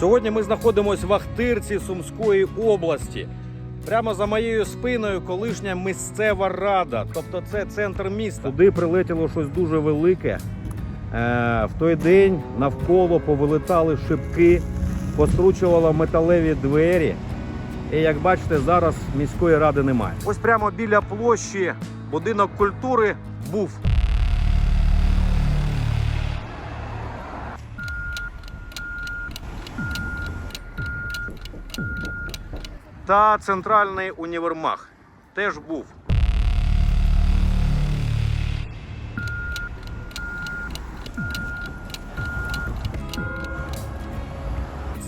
Сьогодні ми знаходимося в Ахтирці Сумської області. Прямо за моєю спиною колишня місцева рада, тобто це центр міста. Туди прилетіло щось дуже велике. Е, в той день навколо повилетали шибки, постручувало металеві двері. І як бачите, зараз міської ради немає. Ось прямо біля площі будинок культури був. Та центральний універмаг теж був.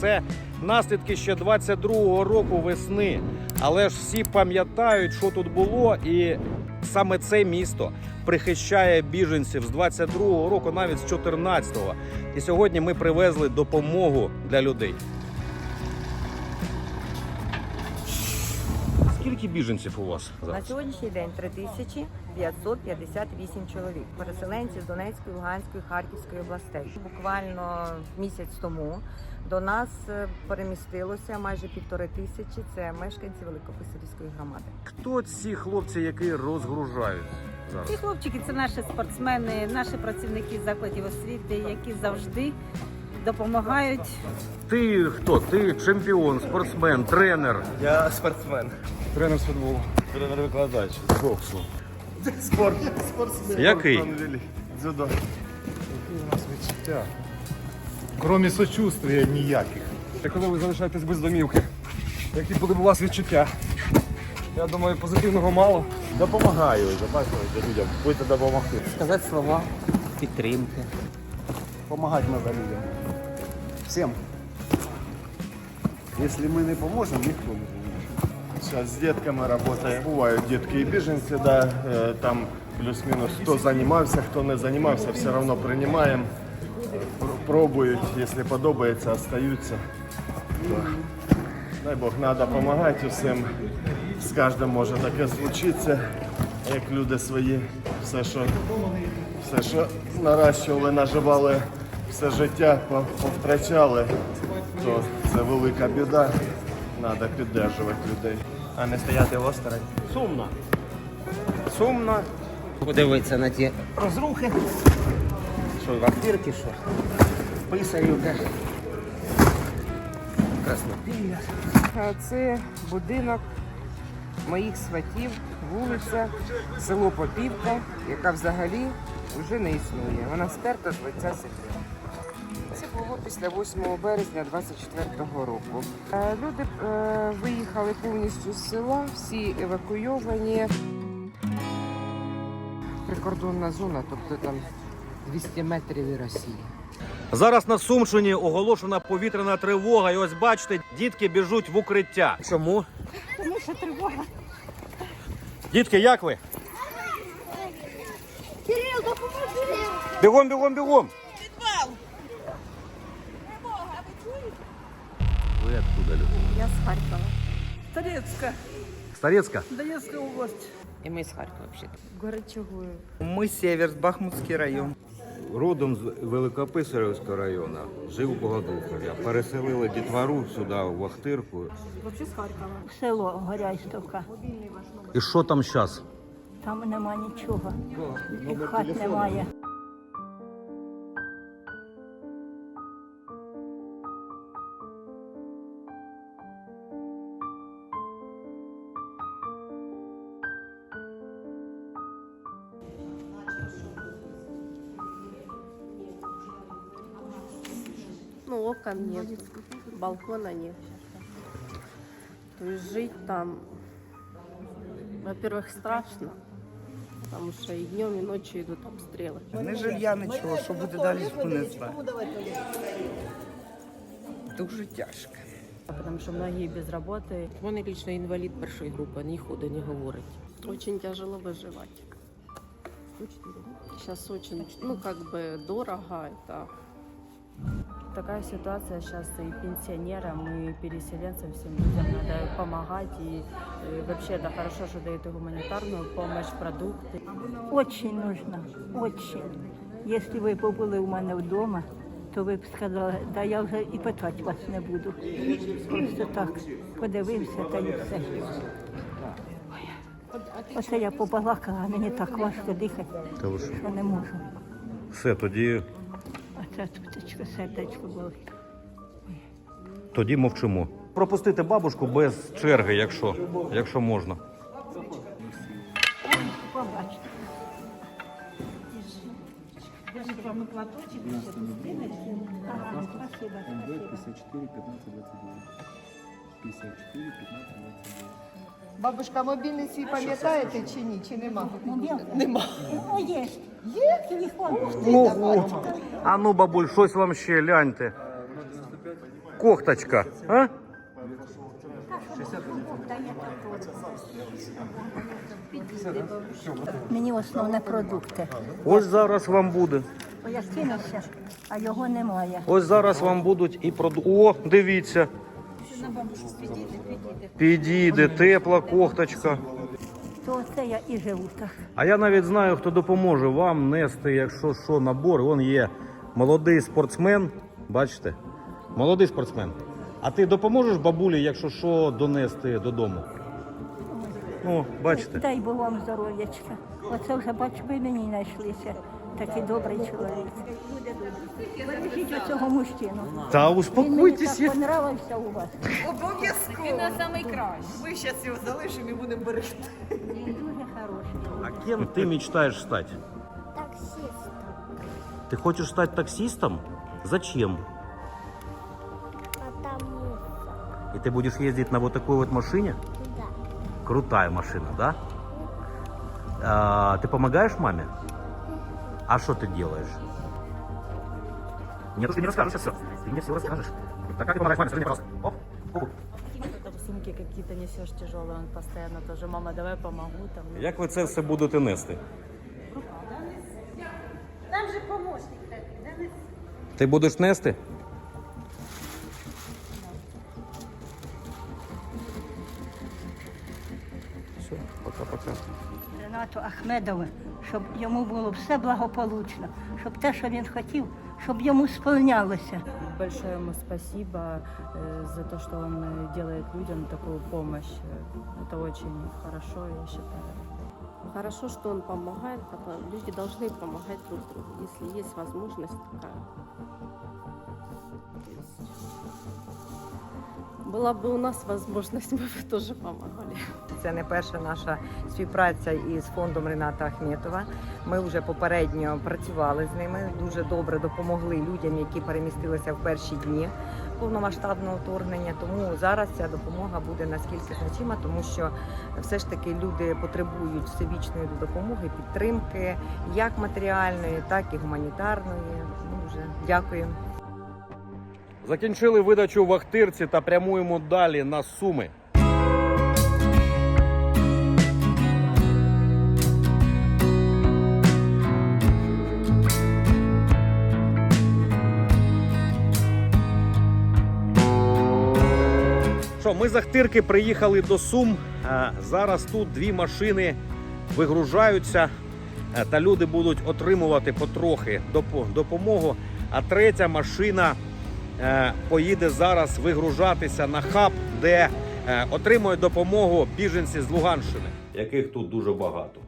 Це наслідки ще 22-го року весни. Але ж всі пам'ятають, що тут було, і саме це місто прихищає біженців з 22-го року, навіть з 14-го. І сьогодні ми привезли допомогу для людей. Скільки біженців у вас На сьогоднішній день 3558 чоловік, переселенці з Донецької, Луганської, Харківської областей. Буквально місяць тому до нас е, перемістилося майже півтори тисячі. Це мешканці Великописарівської громади. Хто ці хлопці, які розгружають Ці хлопчики це наші спортсмени, наші працівники закладів освіти, які завжди допомагають. Ти хто? Ти чемпіон, спортсмен, тренер. Я спортсмен. Тренер з футболу. Тренер-викладач з боксу. Спорт. Спортсмен. Який? Дзюдо. Які у нас відчуття? Кромі сочувствия ніяких. Та коли ви залишаєтесь без домівки, які були б у вас відчуття? Я думаю, позитивного мало. Допомагаю, запасуйте людям. Будете допомогти. сказати слова підтримки. Помагати треба людям. Всім. Якщо ми не поможемо, ніхто не поможе. Зараз з дітками працює. Бувають дітки і біженці, да, е, там плюс-мінус хто займався, хто не займався, все одно приймаємо. Пр- Пробують, якщо подобається, остаються. Дай Бог, треба допомагати усім. З кожним може таке случитися, як люди свої, все, що, все, що наращували, наживали все життя, повтрачали, то це велика біда. Треба підтримувати людей. А не стояти осторонь. Сумно. Сумно. Подивитися на ті розрухи. Що в Ахтирці, що Писарівка. Краснопілля. Це будинок моїх сватів, вулиця, село Попівка, яка взагалі вже не існує. Вона стерта з лиця землі. Це після 8 березня 24-го року. Е, Люди е, виїхали повністю з села, всі евакуйовані. Прикордонна зона, тобто там 200 метрів і Росії. Зараз на Сумщині оголошена повітряна тривога. І ось бачите, дітки біжуть в укриття. Чому? Тому що тривога. Дітки, як ви? Бігом, бігом, бігом. Ви откуда, люди? Я з Харкова. Торецька, Старецька? Донецька область. І ми з Харкова взагалі. Город Чугуїв. Ми Сєвєр, Бахмутський район. Родом з Великописарівського району, жив у Богодухові. Переселили дітвору сюди, в Ахтирку. Село Горяйстовка. І що там зараз? Там нема нічого. І хат немає. Ну, окон нет, балкона нет. То есть жить там, во-первых, страшно, потому что и днем, и ночью идут обстрелы. Не жилья, нічого, що буде далі, ніхто не знає. Дуже тяжко. Потому что многие без работы. У мене лично інвалід першої групи, ні ходу, не говорить. Очень тяжело выживать. Сейчас очень, ну, как бы дорого это. Такая ситуация сейчас и пенсионерам, и переселенцам, всем людям надо помогать. И э, вообще это хорошо, что дают и гуманитарную помощь, продукты. Очень нужно. Очень. Якщо ви побули у мене вдома, то ви б сказали, да я вже і питати вас не буду. Просто так подивився та й все. Ой. Оце я побалакала, а мені так важко дихати, Та ви що? що не можу. Все, тоді, Оце сердечко болить. тоді мовчимо. Пропустити бабушку без черги, якщо, якщо можна. Побачите. Ага, спасибо, спасибо. Бабушка, мобільний свій пам'ятаєте чи ні? Чи нема? Нема. О, є. Є телефон. Ого. А ну, бабуль, щось вам ще гляньте. Кохточка, а? Мені основне продукти. Ось зараз вам буде. Бо я кинувся, а його немає. Ось зараз вам будуть і продукти. О, дивіться. Підійде, тепла кохточка. То це я і живу так. А я навіть знаю, хто допоможе вам нести, якщо що, набор. Вон є молодий спортсмен. Бачите? Молодий спортсмен. А ти допоможеш бабулі, якщо що, донести додому? Ну, бачите. Дай Бог вам здоров'ячка. Оце вже бачу, ви мені знайшлися. Такий добрий чоловік. Бережіть оцього мужчину. Та Він мені успокойтесь. так понравився у вас. Обов'язково. Він на найкращий. Ми зараз його залишимо і будемо берегти. Він дуже хороший. А кем ты мечтаешь стать? Таксист. Ты хочешь стать таксистом? Зачем? Потому И ты будешь ездить на вот такой вот машине? да. Крутая машина, да? А, ты помогаешь маме? А что ты делаешь? Нет, ты не расскажешь все. Ты мне все расскажешь. Так как ты помогаешь маме? Скажи мне, пожалуйста. Оп, оп. Там сумки какие-то несешь тяжелые, он постоянно тоже, мама, давай помогу. Там. Як ви це все будете нести? Нам же помощник такий, да? Ти будеш нести? Ренату Ахмедову, щоб йому було все благополучно, щоб те, що він хотів, щоб йому сповнялося. Большое ему спасибо э, за то, что он э, делает людям такую помощь. Э, Это очень хорошо, я считаю. Хорошо, что он помогает. потому Люди должны помогать друг другу, если есть возможность такая. Была бы у нас возможность, мы бы тоже помогали. Це не перша наша співпраця із фондом Рената Ахметова. Ми вже попередньо працювали з ними, дуже добре допомогли людям, які перемістилися в перші дні повномасштабного вторгнення. Тому зараз ця допомога буде наскільки значима, тому що все ж таки люди потребують всебічної допомоги, підтримки, як матеріальної, так і гуманітарної. Ну, вже дякую. Закінчили видачу в Ахтирці та прямуємо далі на Суми. Що, ми з Ахтирки приїхали до Сум. Е, Зараз тут дві машини вигружаються, е, та люди будуть отримувати потрохи допомогу. А третя машина поїде зараз вигружатися на хаб, де е, отримують допомогу біженці з Луганщини, яких тут дуже багато.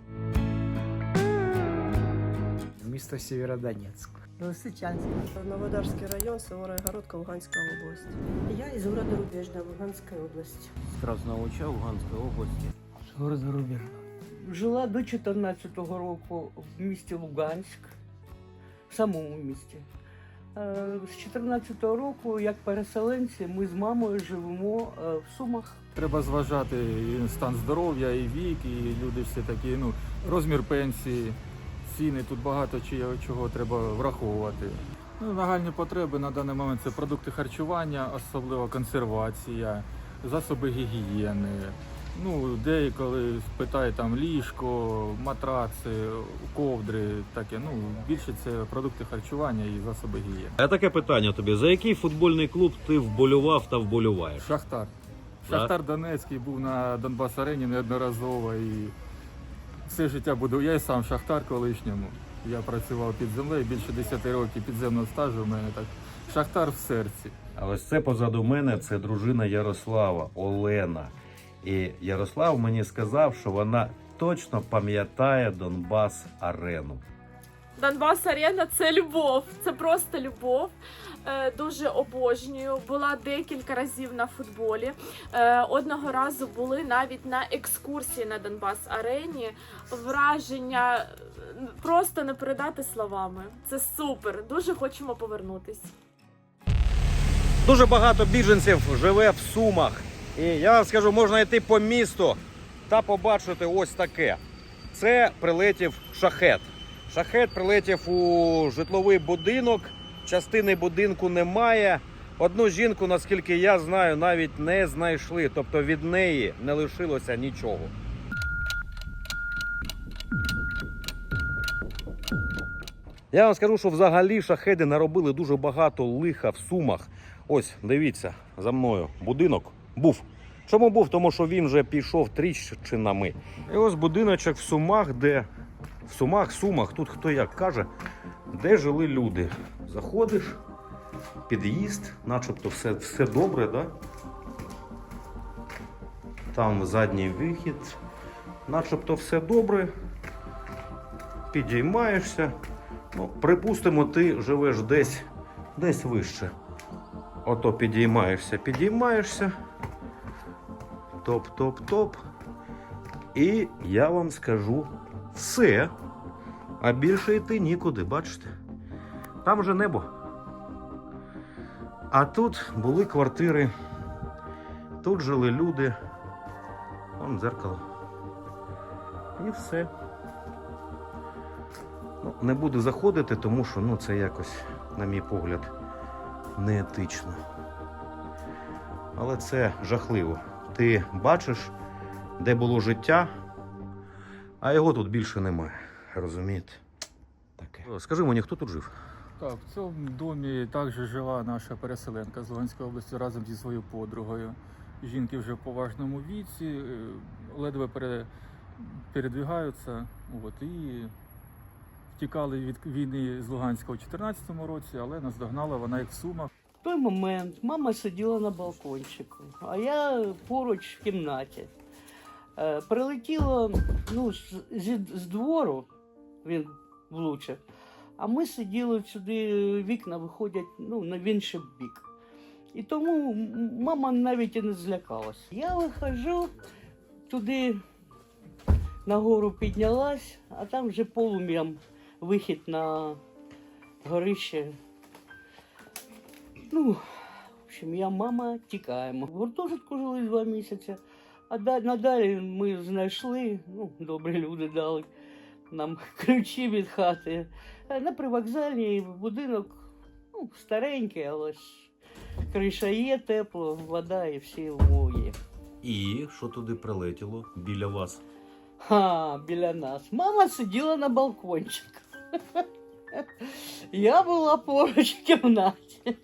Місто Сєвєродонецьк. Лисичанська. Новодарский район, Соворогородка, Луганская область. Я из города Рубежна, Луганской области. Красноуча Луганської області. Город Рубіж. Жила до 14-го року в місті Луганськ, в самому місті. Е, З 14-го року, як переселенці, ми з мамою живемо е, в Сумах. Треба зважати і стан здоров'я, і вік, і люди всі такі, ну, розмір пенсії, ціни, тут багато чого, чого треба враховувати. Ну, нагальні потреби на даний момент це продукти харчування, особливо консервація, засоби гігієни. Ну, деяколи питають там ліжко, матраци, ковдри, таке. Ну, більше це продукти харчування і засоби гігієни. А таке питання тобі: за який футбольний клуб ти вболював та вболюваєш? Шахтар. Да? Шахтар Донецький був на Донбас Арені неодноразово і все життя буду. Я і сам Шахтар колишньому. Я працював під землею більше 10 років підземного стажу. У мене так шахтар в серці. А ось це позаду мене це дружина Ярослава Олена. І Ярослав мені сказав, що вона точно пам'ятає Донбас Арену. Донбас Арена це любов, це просто любов. Е, Дуже обожнюю. Була декілька разів на футболі. Е, Одного разу були навіть на екскурсії на Донбас Арені. Враження просто не передати словами. Це супер. Дуже хочемо повернутись. Дуже багато біженців живе в Сумах. І я вам скажу, можна йти по місту та побачити ось таке. Це прилетів шахет. Шахет прилетів у житловий будинок. Частини будинку немає. Одну жінку, наскільки я знаю, навіть не знайшли. Тобто від неї не лишилося нічого. Я вам скажу, що взагалі шахеди наробили дуже багато лиха в сумах. Ось, дивіться, за мною будинок був. Чому був? Тому що він вже пішов тріщинами. І ось будиночок в Сумах, де в Сумах, Сумах, тут хто як каже, де жили люди. Заходиш, під'їзд, начебто все, все добре, да? Там задній вихід, начебто все добре. Підіймаєшся. Ну, припустимо, ти живеш десь, десь вище. Ото підіймаєшся, підіймаєшся. Топ-топ-топ. І я вам скажу все. А більше йти нікуди, бачите? Там же небо. А тут були квартири, тут жили люди. Вон дзеркало. І все. Ну, не буду заходити, тому що ну, це якось, на мій погляд, неетично. Але це жахливо. Ти бачиш, де було життя, а його тут більше немає. Розумієте? Таке. Скажи мені, хто тут жив? Так, в цьому домі також жила наша переселенка з Луганської області разом зі своєю подругою. Жінки вже в поважному віці, е, ледве пере, передвігаються. От, і втікали від війни з Луганська у 2014 році, але наздогнала вона їх в Сумах. В той момент мама сиділа на балкончику, а я поруч в кімнаті. Е, прилетіло ну, з, з двору, він влучив, а ми сиділи сюди, вікна виходять ну, в інший бік. І тому мама навіть і не злякалась. Я виходжу туди, нагору піднялась, а там вже полум'ям вихід на горище. Ну, в общем, я мама тікаємо. В гуртожитку жили два місяці, а да- надалі ми знайшли, ну, добрі люди дали нам ключі від хати. Е, На привокзальній будинок ну, старенький, але ж криша є, тепло, вода і всі умови є. І що туди прилетіло біля вас? Ха, біля нас. Мама сиділа на балкончику. Я була поруч в кімнаті.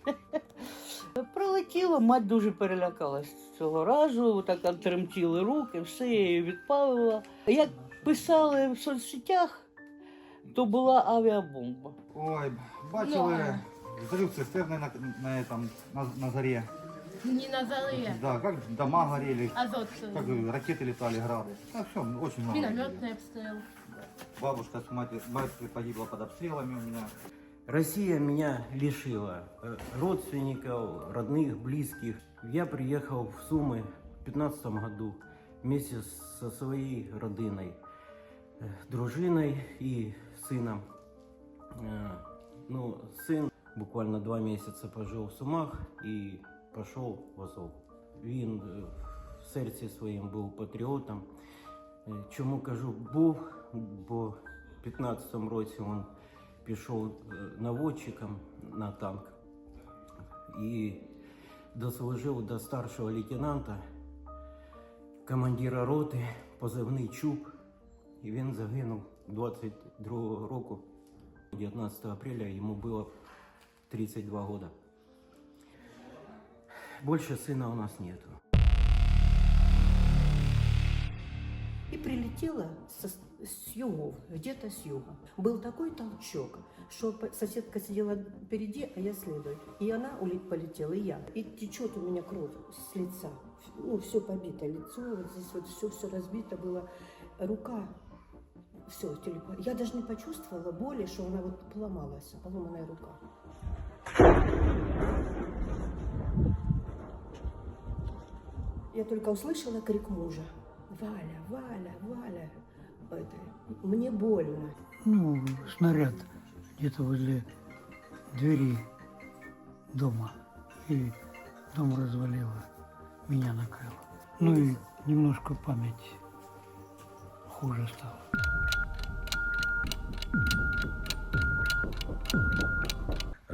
Прилетіло, мать дуже перелякалась цього разу, так тремтіли руки, все я її відпалила. Як писали в соцсетях, то була авіабомба. Ой, бачили взрыв цистерны на, на этом, на, на заре. Не на заре. Да, как дома горели, Азот. как ракеты летали, грады. Так все, очень много. Минометный обстрел. Бабушка с матерью, матерью погибла под обстрелами у меня. Россия меня лишила э, родственников, родных, близких. Я приехал в Сумы в 2015 году вместе со своей родиной, э, дружиной и сыном. Э, Ну, сын буквально два месяца пожил в Сумах и пошел в Азов. Він е, в серці своїм був патріотом. Е, Чому кажу був, бо в 15-му році він пішов е, наводчиком на танк і дослужив до старшого лейтенанта, командира роти, позивний Чуб. І він загинув 22 року, 19 апреля, йому було 32 года. Больше сына у нас нету. Прилетела со, с югов, где-то с юга. Был такой толчок, что соседка сидела впереди, а я следую. И она уле- полетела, и я. И течет у меня кровь с лица. Ну, все побито, лицо, вот здесь вот все, все разбито было. Рука, все, телефон. Я даже не почувствовала боли, что она вот поломалась, поломанная рука. Я только услышала крик мужа. Валя, Валя, Валя. Это, мне больно. Ну, снаряд где-то возле двери дома. И дом развалило, меня накрыло. Ну и немножко память хуже стала.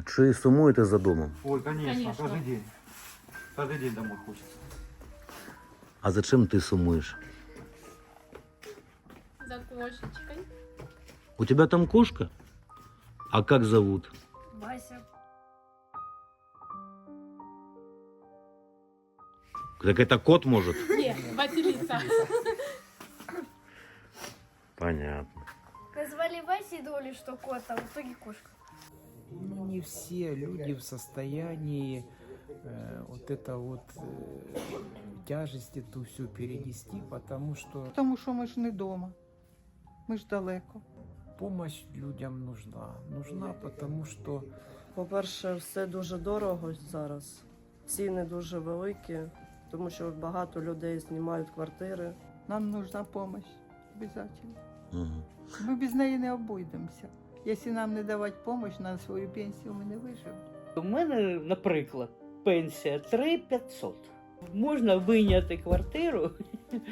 Чи сумуєте за домом? Ой, конечно, Конечно. каждый день. Каждый день домой хочется. А за чим ти сумуєш? Кошечкой. У тебя там кошка? А как зовут? Вася. Так это кот может? Не, Василиса. Понятно. Назвали Вася и думали, что кот, а в итоге кошка. Ну, не все люди в состоянии э, вот это вот э, тяжесть эту всю перенести, потому что Тому що ми ж не вдома. Ми ж далеко. помощь людям нужна. Нужна, потому що По-перше, все дуже дорого зараз. Ціни дуже великі, тому що багато людей знімають квартири. Нам нужна допомога. Обязательно. Угу. Ми без неї не обійдемося. Якщо нам не давати допомогу, на свою пенсію ми не виживемо. У мене, наприклад, пенсія 3500. Можна вийняти квартиру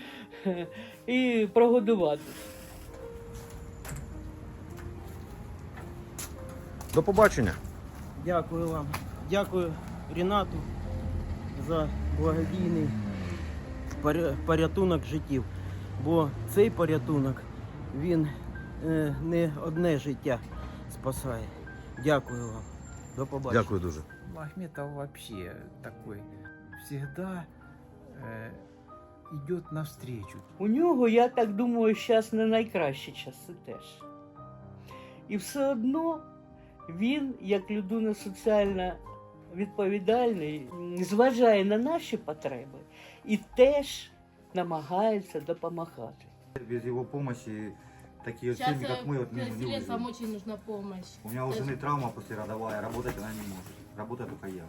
і прогодувати. До побачення. Дякую вам. Дякую Рінату за благодійний порятунок життів. Бо цей порятунок він е, не одне життя спасає. Дякую вам. До побачення. Дякую дуже. Ахметов вообще такой всегда э, идет навстречу. У нього, я так думаю, зараз не найкращі часи теж. І все одно він, як людина соціально відповідальний, м, зважає на наші потреби і теж намагається допомагати. Без его помощи такие Сейчас семьи, как мы, вот, не, не переселенцам выживем. очень нужна помощь. У меня у жены травма послеродовая, работать она не может. Работает только я.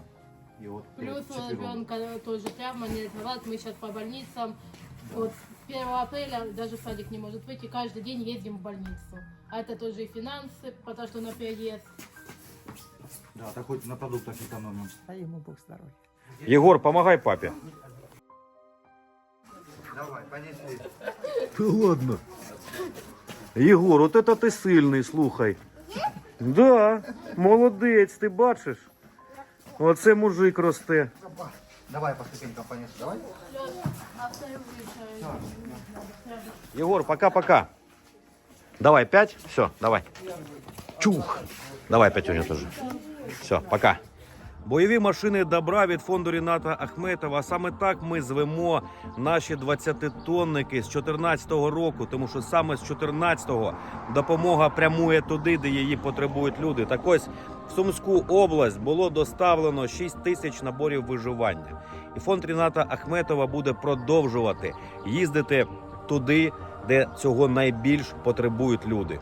И вот Плюс у четвером. ребенка тоже травма, не развивалась. Мы сейчас по больницам. Вот с 1 апреля даже в садик не может выйти. Каждый день ездим в больницу. А это тоже и финансы, потому что на переезд. Да, так хоть на продуктах экономим. А йому Бог здоров'я. Єгор, помагай папі. Давай, понесли. Та ладно. Єгор, от это ти сильний, слухай. Да, молодець, ти бачиш. Оце мужик росте. Давай по ступенькам понесли, давай. Егор, пока-пока. Давай, пять. Все, давай. Чух. Давай, Пятюня тоже. Все, пока. Бойові машини добра від фонду Ріната Ахметова. Саме так ми звемо наші 20-тонники з 2014 року, тому що саме з 2014-го допомога прямує туди, де її потребують люди. Так ось в Сумську область було доставлено 6 тисяч наборів виживання. І фонд Ріната Ахметова буде продовжувати їздити туди, де цього найбільш потребують люди.